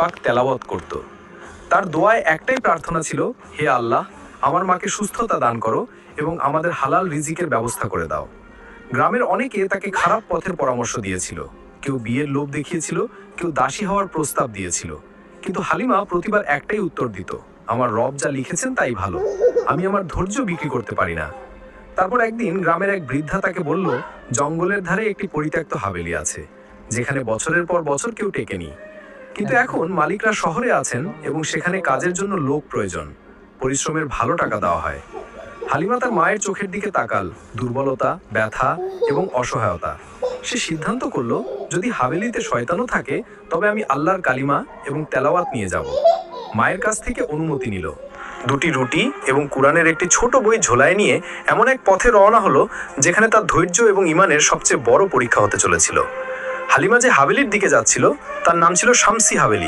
পাক তেলাওয়াত করত। তার দোয়ায় একটাই প্রার্থনা ছিল, হে আল্লাহ, আমার মাকে সুস্থতা দান করো এবং আমাদের হালাল রিজিকের ব্যবস্থা করে দাও। গ্রামের অনেকে তাকে খারাপ পথের পরামর্শ দিয়েছিল। কেউ বিয়ের লোভ দেখিয়েছিল, কেউ দাসী হওয়ার প্রস্তাব দিয়েছিল। কিন্তু হালিমা প্রতিবার একটাই উত্তর দিত, আমার রব যা লিখেছেন তাই ভালো, আমি আমার ধৈর্য বিক্রি করতে পারি না। তারপর একদিন গ্রামের এক বৃদ্ধা তাকে বলল, জঙ্গলের ধারে একটি পরিত্যক্ত হাবেলি আছে, যেখানে বছরের পর বছর কেউ টেকেনি। কিন্তু এখন মালিকরা শহরে আছেন এবং সেখানে কাজের জন্য লোক প্রয়োজন। পরিশ্রমের ভালো টাকা দেওয়া হয়। হালিমা তার মায়ের চোখের দিকে তাকাল, দুর্বলতা, ব্যথা এবং অসহায়তা। সে সিদ্ধান্ত করল, যদি হাভেলিতে শয়তানও থাকে, তবে আমি আল্লাহর কালিমা এবং তেলাওয়াত নিয়ে যাব। মায়ের কাছ থেকে অনুমতি নিল। দুটি রুটি এবং কোরআনের একটি ছোট বই ঝোলায় নিয়ে এমন এক পথে রওনা হলো, যেখানে তার ধৈর্য এবং ইমানের সবচেয়ে বড় পরীক্ষা হতে চলেছিল। হালিমা যে হাবেলির দিকে যাচ্ছিল তার নাম ছিল শামসি হাভেলি